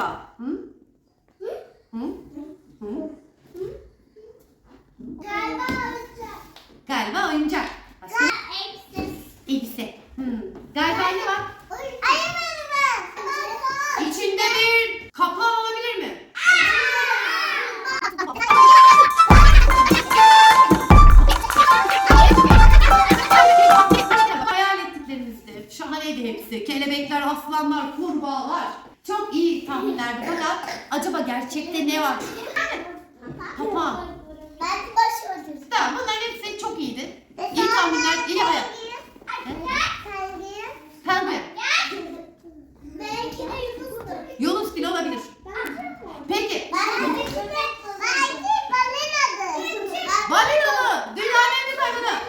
acaba? Hı? Hı? Hı? Galiba olacak. Galiba oyuncak. Başka Eksiz. elbise. Hı. Galiba ne var? İçinde bir kaplama olabilir mi? Hayal ettiklerinizdi. Şahaneydi hepsi. Kelebekler, aslanlar, kurbağalar. Çok iyi tahminlerdi fakat acaba gerçekte ne var? Papağan. Ben baş oldum. Tamam bunların hepsi çok iyiydi. İyi tahminler, iyi hayal. Penguen. Belki de yıldızdır. Yunus bile olabilir. Peki. Balinadır. Balina mı? Dünyanın en büyük hayvanı.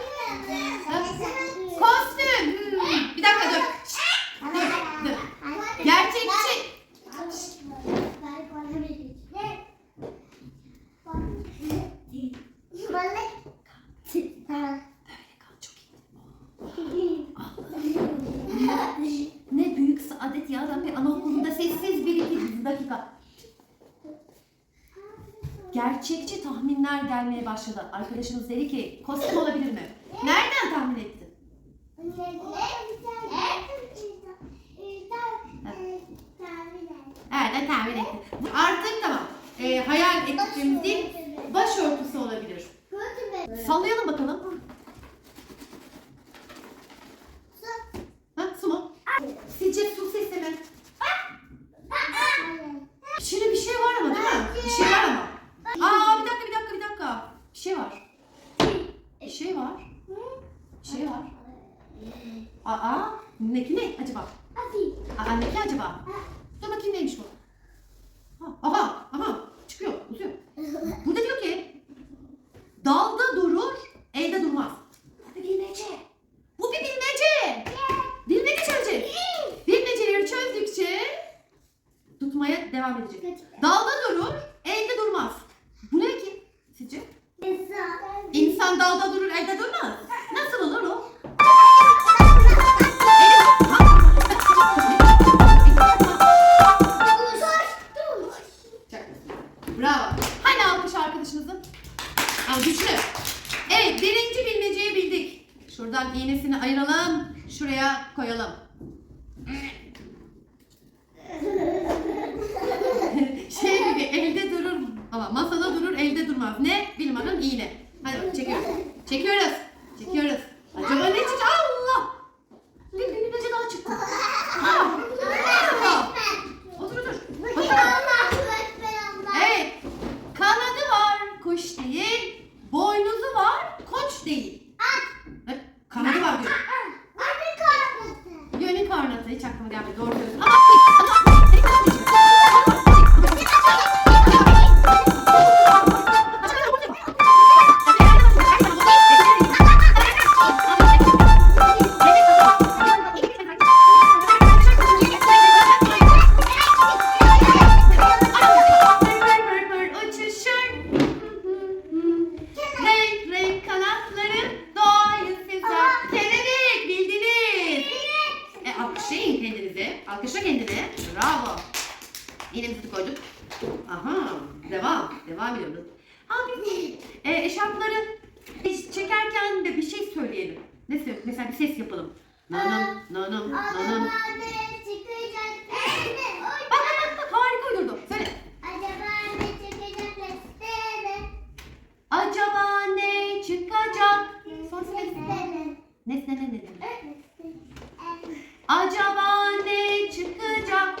Kostüm. Hmm, Bir dakika dur. Dur, dur. Gerçekçi. Böyle kal çok iyi. Ne büyük saadet ya Rabbi. Anaokulunda sessiz bir iki dakika. Gerçekçi tahminler gelmeye başladı. Arkadaşımız dedi ki kostüm olabilir mi? Nereden tahmin ettin? Nereden tahmin ettin? Artık tamam. Ee, hayal ettiklerimiz değil, başörtüsü olabilir. Sallayalım bakalım. Bravo. Hani alkış arkadaşınızın? Aa, güçlü. Evet birinci bilmeceyi bildik. Şuradan iğnesini ayıralım. Şuraya koyalım. E, eşarpları biz çekerken de bir şey söyleyelim. Ne söyle? Mesela bir ses yapalım. Nanım, nanım, nanım. Bak bak bak bak harika uydurdu. Söyle. Acaba ne çıkacak? Son ses. Nesne ne ne ne? Acaba ne çıkacak?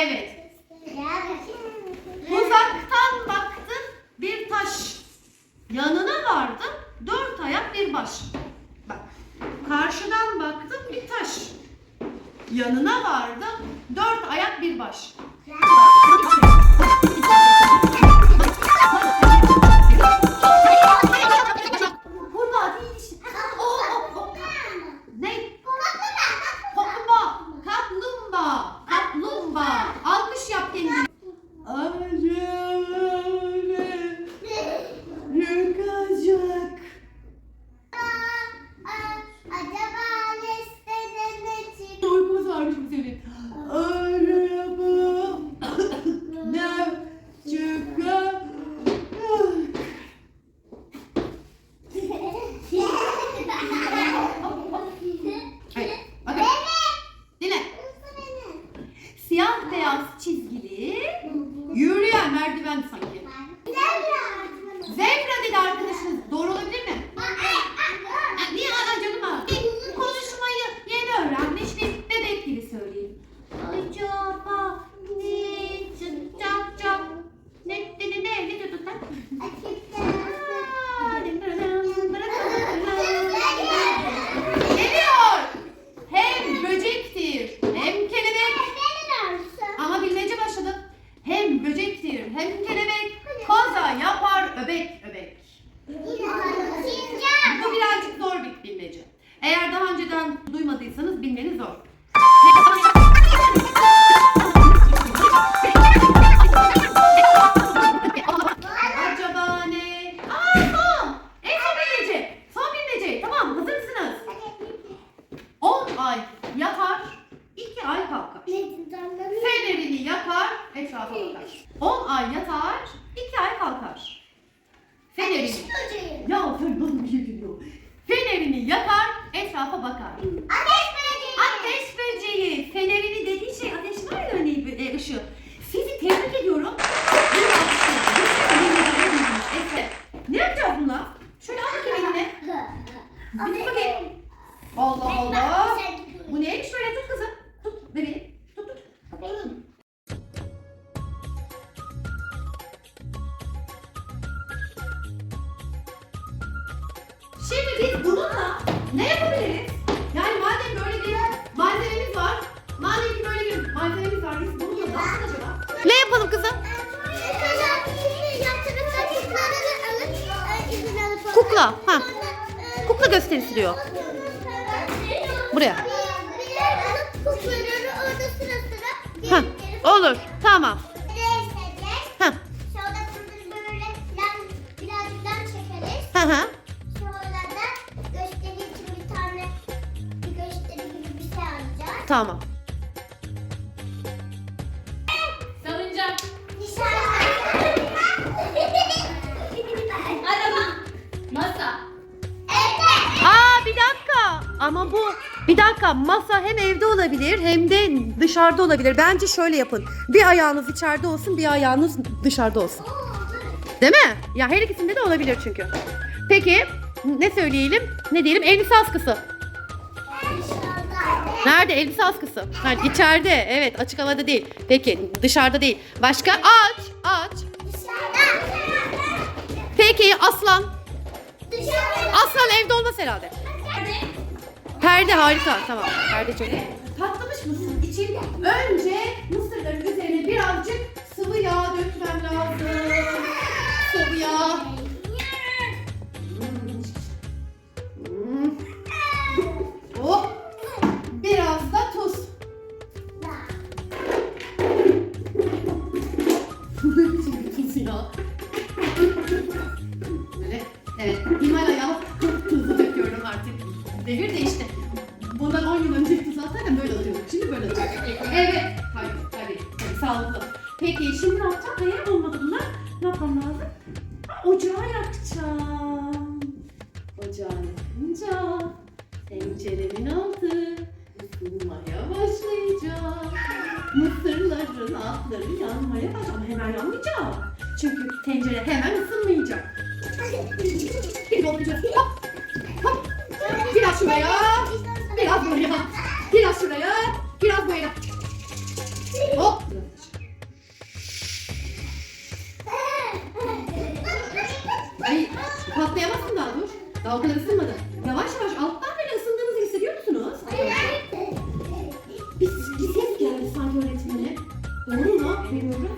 célebres elini yakar, etrafa bakar. Şimdi biz bununla ne yapabiliriz? Yani madem böyle bir malzememiz var, madem ki böyle bir malzememiz var, biz bunu yapalım acaba? Ne yapalım kızım? Kukla. Ha. Kukla gösterisi diyor. Buraya. Ha. Olur. Tamam. Hı hı. Tamam. Salıncak. Araba. Masa. Bir dakika. Ama bu bir dakika masa hem evde olabilir hem de dışarıda olabilir. Bence şöyle yapın. Bir ayağınız içeride olsun bir ayağınız dışarıda olsun. Değil mi? Ya her ikisinde de olabilir çünkü. Peki ne söyleyelim? Ne diyelim? Elbise askısı. Nerede? Elbise askısı. Ha, içeride. Evet, açık havada değil. Peki, dışarıda değil. Başka? Aç, aç. Peki, aslan. Aslan evde olmaz herhalde. Perde harika. Tamam. Perde çok iyi. Patlamış mısır için önce mısırların üzerine birazcık sıvı yağ dökmem lazım. Sıvı yağ. Şimdi tuz ya. Böyle. Evet. Himalaya tuzu Altları yanmaya başlayacak. Ama hemen yanmayacak. Çünkü tencere hemen ısınmayacak. Bir olacak. Hop. Hop. Biraz şuraya. Biraz buraya. Biraz şuraya. Biraz buraya. Hop. Ay patlayamasın daha dur. Daha o kadar ısınmadı. Yavaş yavaş alttan Doğru mu? Bilmiyorum.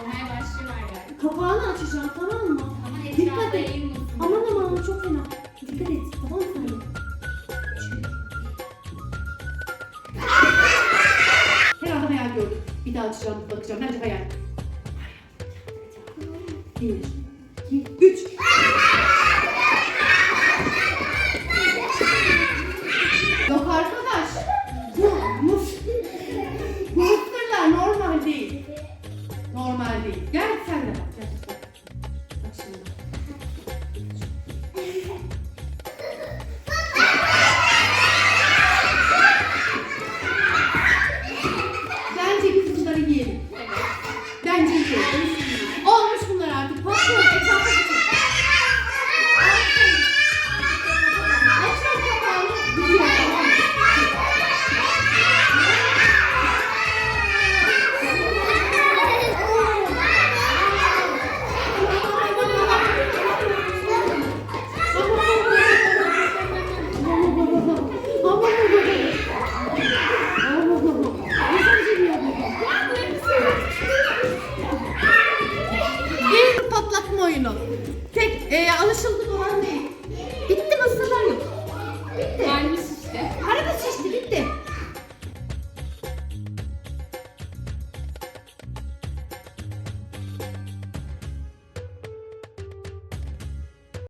Olmaya başlıyorlar yani. Kapağını açacağım tamam mı? Ama Dikkat etrafa et. eğilmesin. Aman aman çok fena. Dikkat et tamam mı sen? Herhalde hayal gördüm. Bir daha açacağım bakacağım. Bence hayal. Bir, iki, üç.